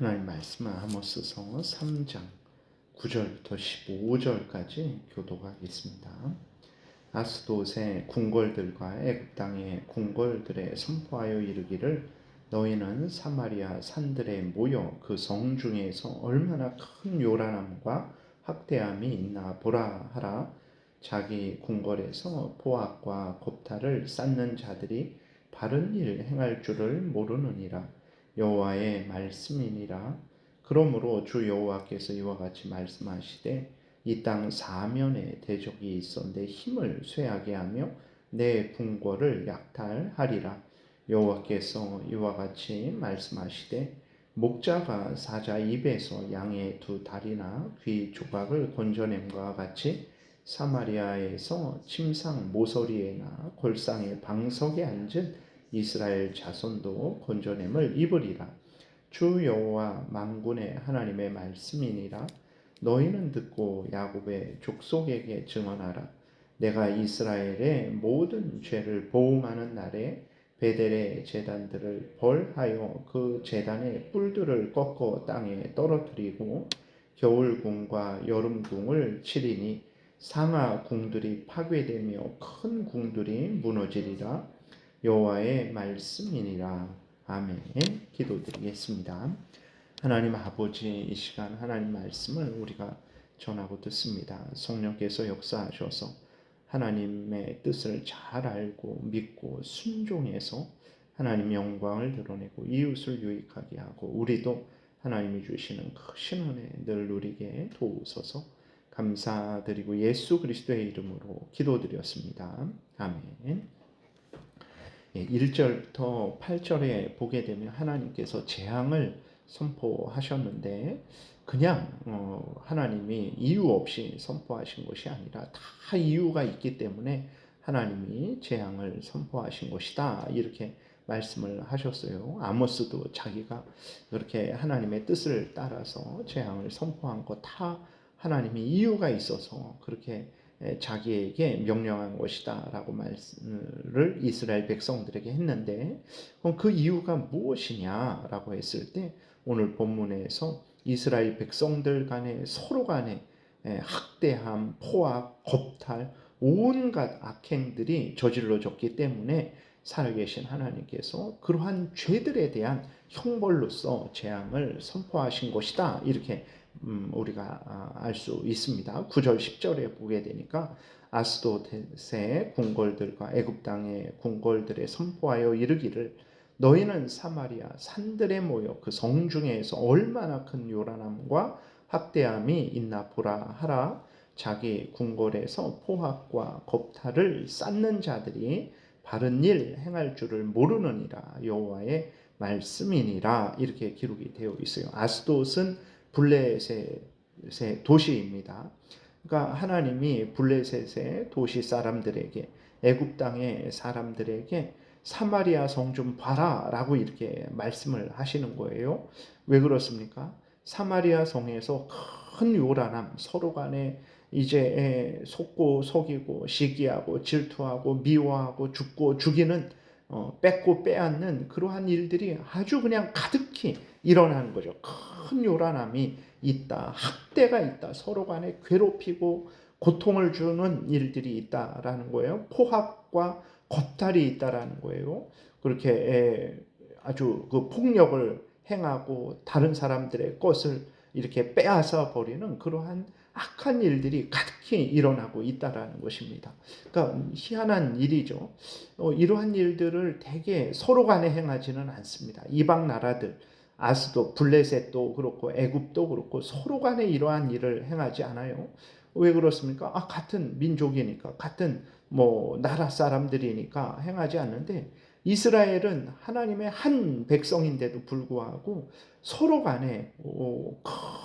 하나님 말씀은 아모스서 3장 9절부터 15절까지 교도가 있습니다. 아스돗의 궁궐들과 애굽 땅의 궁궐들에 선포하여 이르기를 너희는 사마리아 산들에 모여 그 성 중에서 얼마나 큰 요란함과 학대함이 있나 보라 하라 자기 궁궐에서 포악과 겁탈을 쌓는 자들이 바른 일 행할 줄을 모르느니라 여호와의 말씀이니라. 그러므로 주 여호와께서 이와 같이 말씀하시되 이 땅 사면에 대적이 있어 내 힘을 쇠하게 하며 내 궁궐을 약탈하리라. 여호와께서 이와 같이 말씀하시되 목자가 사자 입에서 양의 두 다리나 귀 조각을 건져냄과 같이 사마리아에서 침상 모서리에나 골상의 방석에 앉은 이스라엘 자손도 건져냄을 입으리라. 주 여호와 만군의 하나님의 말씀이니라. 너희는 듣고 야곱의 족속에게 증언하라. 내가 이스라엘의 모든 죄를 보응하는 날에 베델의 재단들을 벌하여 그 재단의 뿔들을 꺾어 땅에 떨어뜨리고 겨울궁과 여름궁을 치리니 상하 궁들이 파괴되며 큰 궁들이 무너지리라 여호와의 말씀이니라 아멘 기도드리겠습니다 하나님 아버지 이 시간 하나님 말씀을 우리가 전하고 듣습니다 성령께서 역사하셔서 하나님의 뜻을 잘 알고 믿고 순종해서 하나님 영광을 드러내고 이웃을 유익하게 하고 우리도 하나님이 주시는 크신 은혜 늘 누리게 도우소서 감사드리고 예수 그리스도의 이름으로 기도드렸습니다. 아멘. 1절부터 예, 8절에 보게 되면 하나님께서 재앙을 선포하셨는데 그냥 어, 하나님이 이유 없이 선포하신 것이 아니라 다 이유가 있기 때문에 하나님이 재앙을 선포하신 것이다 이렇게 말씀을 하셨어요. 아모스도 자기가 그렇게 하나님의 뜻을 따라서 재앙을 선포한 거 다 하나님이 이유가 있어서 그렇게 자기에게 명령한 것이다라고 말씀을 이스라엘 백성들에게 했는데 그럼 그 이유가 무엇이냐라고 했을 때 오늘 본문에서 이스라엘 백성들 간에 서로 간에 학대함, 포악, 겁탈, 온갖 악행들이 저질러졌기 때문에 살아계신 하나님께서 그러한 죄들에 대한 형벌로서 재앙을 선포하신 것이다. 이렇게 음, 우리가 아, 알수 있습니다. 9절 10절에 보게 되니까 아스도셋의 궁궐들과 애굽 땅의 궁궐들에 선포하여 이르기를 너희는 사마리아 산들에 모여 그 성중에서 얼마나 큰 요란함과 학대함이 있나 보라 하라 자기 궁궐에서 포악과 겁탈을 쌓는 자들이 바른 일 행할 줄을 모르느니라 여호와의 말씀이니라 이렇게 기록이 되어 있어요. 아스돗은 블레셋의 도시입니다. 그러니까 하나님이 블레셋의 도시 사람들에게 애굽 땅의 사람들에게 사마리아 성 좀 봐라라고 이렇게 말씀을 하시는 거예요. 왜 그렇습니까? 사마리아 성에서 큰 요란함, 서로 간에 이제 속고 속이고 시기하고 질투하고 미워하고 죽고 죽이는 어, 뺏고 빼앗는 그러한 일들이 아주 그냥 가득히 일어나는 거죠. 큰 요란함이 있다. 학대가 있다. 서로 간에 괴롭히고 고통을 주는 일들이 있다라는 거예요. 포합과 겁탈이 있다라는 거예요. 그렇게 아주 그 폭력을 행하고 다른 사람들의 것을 이렇게 빼앗아 버리는 그러한 악한 일들이 가득히 일어나고 있다라는 것입니다. 그러니까 희한한 일이죠. 어, 이러한 일들을 대개 서로 간에 행하지는 않습니다. 이방 나라들 아스도 블레셋도 그렇고 애굽도 그렇고 서로 간에 이러한 일을 행하지 않아요. 왜 그렇습니까? 아 같은 민족이니까 같은 뭐 나라 사람들이니까 행하지 않는데 이스라엘은 하나님의 한 백성인데도 불구하고 서로 간에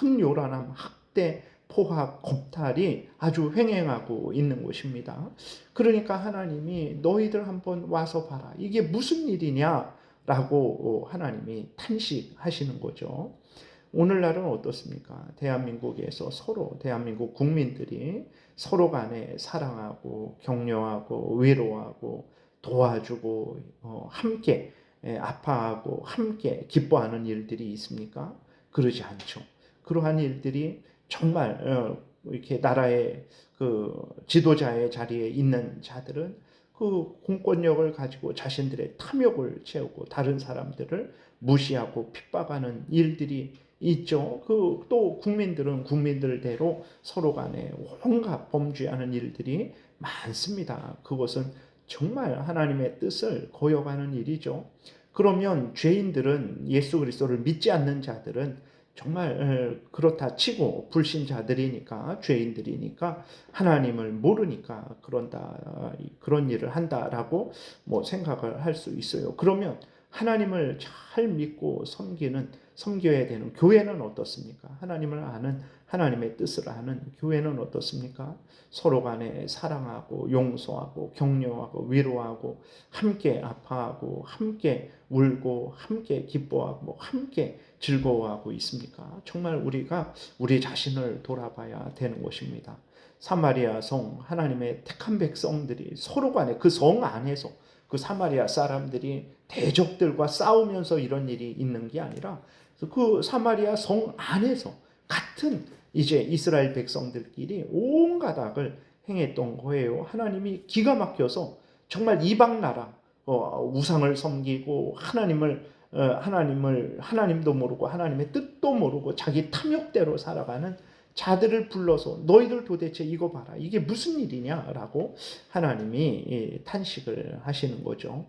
큰 요란함, 학대, 포합, 겁탈이 아주 횡행하고 있는 곳입니다. 그러니까 하나님이 너희들 한번 와서 봐라. 이게 무슨 일이냐 라고 하나님이 탄식하시는 거죠. 오늘날은 어떻습니까? 대한민국에서 서로 대한민국 국민들이 서로 간에 사랑하고 격려하고 위로하고 도와주고 어, 함께 아파하고 함께 기뻐하는 일들이 있습니까? 그러지 않죠. 그러한 일들이 정말 어, 이렇게 나라의 그 지도자의 자리에 있는 자들은 그 공권력을 가지고 자신들의 탐욕을 채우고 다른 사람들을 무시하고 핍박하는 일들이 있죠. 그 또 국민들은 국민들대로 서로 간에 온갖 범죄하는 일들이 많습니다. 그것은 정말 하나님의 뜻을 거역하는 일이죠. 그러면 죄인들은 예수 그리스도를 믿지 않는 자들은 정말 그렇다 치고 불신자들이니까 죄인들이니까 하나님을 모르니까 그런다 그런 일을 한다라고 뭐 생각을 할 수 있어요. 그러면 하나님을 잘 믿고 섬기는 섬겨야 되는 교회는 어떻습니까? 하나님을 아는 하나님의 뜻을 아는 교회는 어떻습니까? 서로 간에 사랑하고 용서하고 격려하고 위로하고 함께 아파하고 함께 울고 함께 기뻐하고 함께 즐거워하고 있습니까? 정말 우리가 우리 자신을 돌아봐야 되는 것입니다. 사마리아 성 하나님의 택한 백성들이 서로 간에 그 성 안에서 그 사마리아 사람들이 대적들과 싸우면서 이런 일이 있는 게 아니라 그 사마리아 성 안에서 같은 이제 이스라엘 백성들끼리 온갖 악을 행했던 거예요. 하나님이 기가 막혀서 정말 이방 나라 어, 우상을 섬기고 하나님을 어, 하나님을 하나님도 모르고 하나님의 뜻도 모르고 자기 탐욕대로 살아가는 자들을 불러서 너희들 도대체 이거 봐라 이게 무슨 일이냐라고 하나님이 예, 탄식을 하시는 거죠.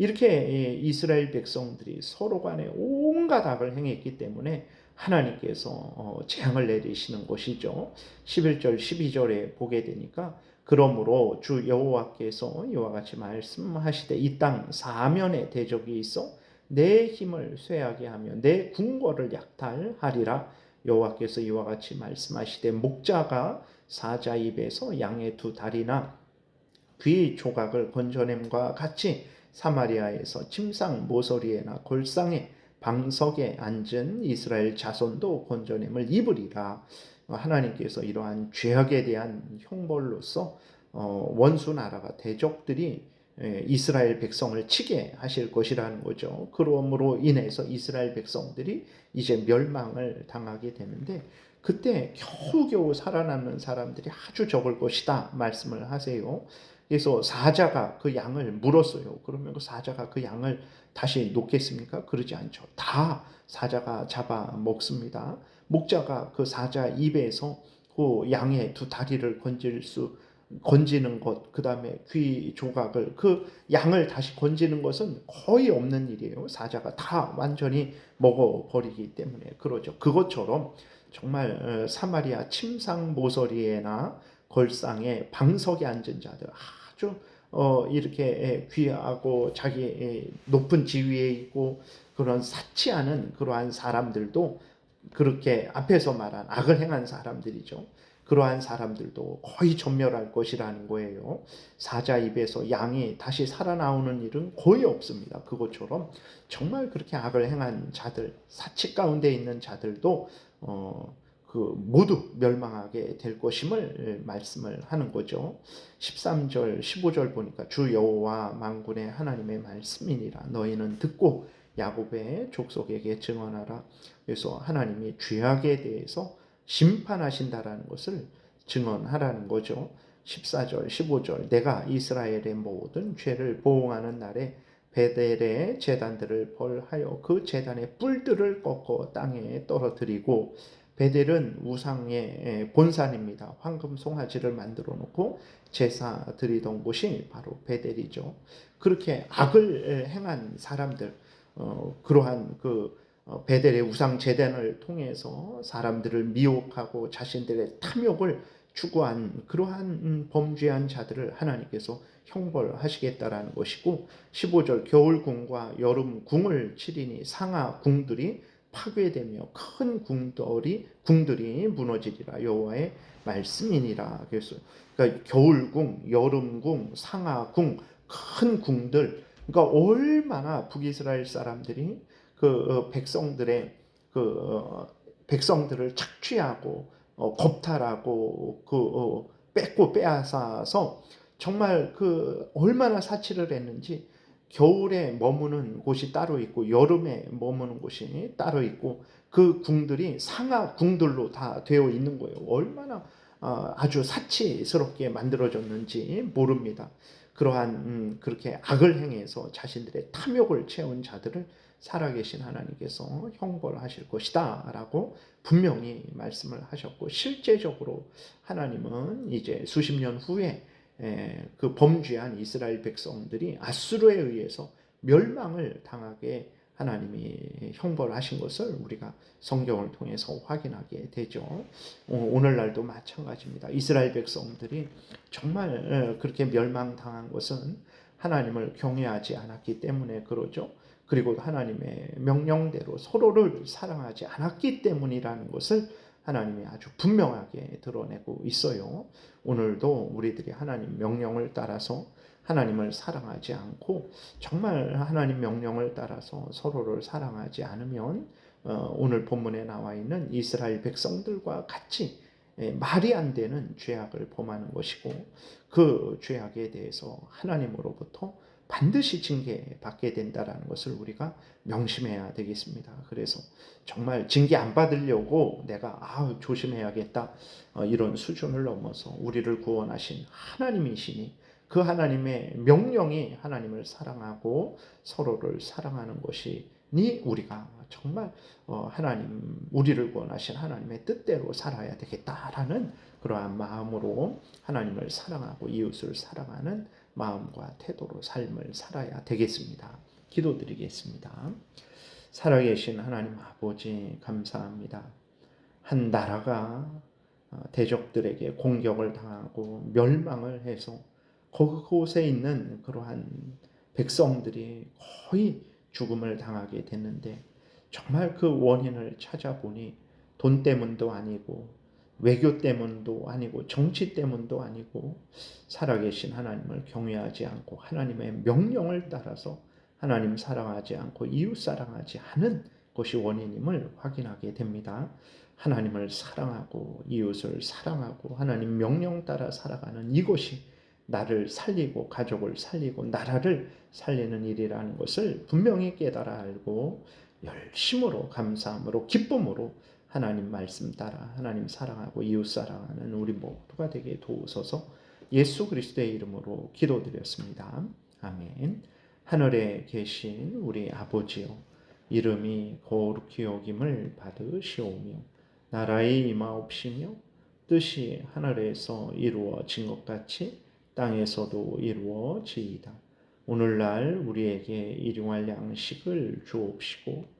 이렇게 예, 이스라엘 백성들이 서로 간에 온갖 악을 행했기 때문에 하나님께서 어, 재앙을 내리시는 것이죠. 11절 12절에 보게 되니까 그러므로 주 여호와께서 이와 같이 말씀하시되 이 땅 사면에 대적이 있어 내 힘을 쇠하게 하며 내 궁궐을 약탈하리라 여호와께서 이와 같이 말씀하시되 목자가 사자 입에서 양의 두 다리나 귀 조각을 건져냄과 같이 사마리아에서 침상 모서리에나 골상에 방석에 앉은 이스라엘 자손도 건져냄을 입으리라. 하나님께서 이러한 죄악에 대한 형벌로서 어, 원수 나라가 대적들이 이스라엘 백성을 치게 하실 것이라는 거죠. 그러므로 인해서 이스라엘 백성들이 이제 멸망을 당하게 되는데 그때 겨우겨우 살아남는 사람들이 아주 적을 것이다 말씀을 하세요. 그래서 사자가 그 양을 물었어요. 그러면 그 사자가 그 양을 다시 놓겠습니까? 그러지 않죠. 다 사자가 잡아 먹습니다. 목자가 그 사자 입에서 그 양의 두 다리를 건질 수 건지는 것, 그 다음에 귀 조각을 그 양을 다시 건지는 것은 거의 없는 일이에요. 사자가 다 완전히 먹어버리기 때문에 그러죠. 그것처럼 정말 어, 사마리아 침상 모서리에나 걸상에 방석에 앉은 자들 아주 어 이렇게 귀하고 자기 높은 지위에 있고 그런 사치하는 그러한 사람들도 그렇게 앞에서 말한 악을 행한 사람들이죠. 그러한 사람들도 거의 전멸할 것이라는 거예요. 사자 입에서 양이 다시 살아나오는 일은 거의 없습니다. 그것처럼 정말 그렇게 악을 행한 자들, 사치 가운데 있는 자들도 어, 그 모두 멸망하게 될 것임을 말씀을 하는 거죠. 13절, 15절 보니까 주 여호와 만군의 하나님의 말씀이니라 너희는 듣고 야곱의 족속에게 증언하라. 그래서 하나님이 죄악에 대해서 심판하신다라는 것을 증언하라는 거죠. 14절, 15절 내가 이스라엘의 모든 죄를 보응하는 날에 베델의 재단들을 벌하여 그 재단의 뿔들을 꺾어 땅에 떨어뜨리고 베델은 우상의 본산입니다. 황금 송아지를 만들어 놓고 제사 드리던 곳이 바로 베델이죠. 그렇게 악을 행한 사람들, 어, 그러한 그 어, 베델의 우상 제단을 통해서 사람들을 미혹하고 자신들의 탐욕을 추구한 그러한 음, 범죄한 자들을 하나님께서 형벌하시겠다라는 것이고 15절 겨울궁과 여름궁을 치리니 상하 궁들이 파괴되며 큰 궁들이 궁들이 무너지리라. 여호와의 말씀이니라. 그래서 그러니까 겨울궁, 여름궁, 상하궁 큰 궁들. 그러니까 얼마나 북이스라엘 사람들이 그 어, 백성들의 그 어, 백성들을 착취하고 어, 겁탈하고 그 뺏고 빼앗아서 정말 그 얼마나 사치를 했는지 겨울에 머무는 곳이 따로 있고 여름에 머무는 곳이 따로 있고 그 궁들이 상하 궁들로 다 되어 있는 거예요. 얼마나 어, 아주 사치스럽게 만들어졌는지 모릅니다. 그러한 음, 그렇게 악을 행해서 자신들의 탐욕을 채운 자들을 살아계신 하나님께서 형벌하실 것이다라고 분명히 말씀을 하셨고 실제적으로 하나님은 이제 수십 년 후에 에, 그 범죄한 이스라엘 백성들이 아수르에 의해서 멸망을 당하게 하나님이 형벌하신 것을 우리가 성경을 통해서 확인하게 되죠. 어, 오늘날도 마찬가지입니다. 이스라엘 백성들이 정말 어, 그렇게 멸망당한 것은 하나님을 경외하지 않았기 때문에 그러죠. 그리고 하나님의 명령대로 서로를 사랑하지 않았기 때문이라는 것을 하나님이 아주 분명하게 드러내고 있어요. 오늘도 우리들이 하나님 명령을 따라서 하나님을 사랑하지 않고 정말 하나님 명령을 따라서 서로를 사랑하지 않으면 어, 오늘 본문에 나와 있는 이스라엘 백성들과 같이 예, 말이 안 되는 죄악을 범하는 것이고 그 죄악에 대해서 하나님으로부터 반드시 징계받게 된다라는 것을 우리가 명심해야 되겠습니다. 그래서 정말 징계 안 받으려고 내가 아 조심해야겠다 어, 이런 수준을 넘어서 우리를 구원하신 하나님이시니 그 하나님의 명령이 하나님을 사랑하고 서로를 사랑하는 것이니 우리가 정말 어, 하나님 우리를 구원하신 하나님의 뜻대로 살아야 되겠다라는 그러한 마음으로 하나님을 사랑하고 이웃을 사랑하는 마음과 태도로 삶을 살아야 되겠습니다. 기도드리겠습니다. 살아계신 하나님 아버지 감사합니다. 한 나라가 어, 대적들에게 공격을 당하고 멸망을 해서 그곳에 있는 그러한 백성들이 거의 죽음을 당하게 됐는데 정말 그 원인을 찾아보니 돈 때문도 아니고 외교 때문도 아니고 정치 때문도 아니고 살아계신 하나님을 경외하지 않고 하나님의 명령을 따라서 하나님 사랑하지 않고 이웃 사랑하지 않은 것이 원인임을 확인하게 됩니다. 하나님을 사랑하고 이웃을 사랑하고 하나님 명령 따라 살아가는 이것이 나를 살리고 가족을 살리고 나라를 살리는 일이라는 것을 분명히 깨달아 알고 열심으로 감사함으로 기쁨으로 하나님 말씀 따라 하나님 사랑하고 이웃 사랑하는 우리 모두가 되게 도우소서 예수 그리스도의 이름으로 기도드렸습니다. 아멘. 하늘에 계신 우리 아버지요 이름이 거룩히 여김을 받으시오며 나라의 임하옵시며 뜻이 하늘에서 이루어진 것 같이 땅에서도 이루어지이다. 오늘날 우리에게 일용할 양식을 주옵시고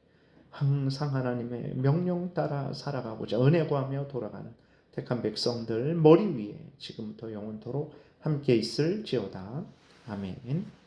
항상 하나님의 명령 따라 살아가고자 은혜 구하며 돌아가는 택한 백성들 머리 위에 지금부터 영원토록 함께 있을지어다. 아멘.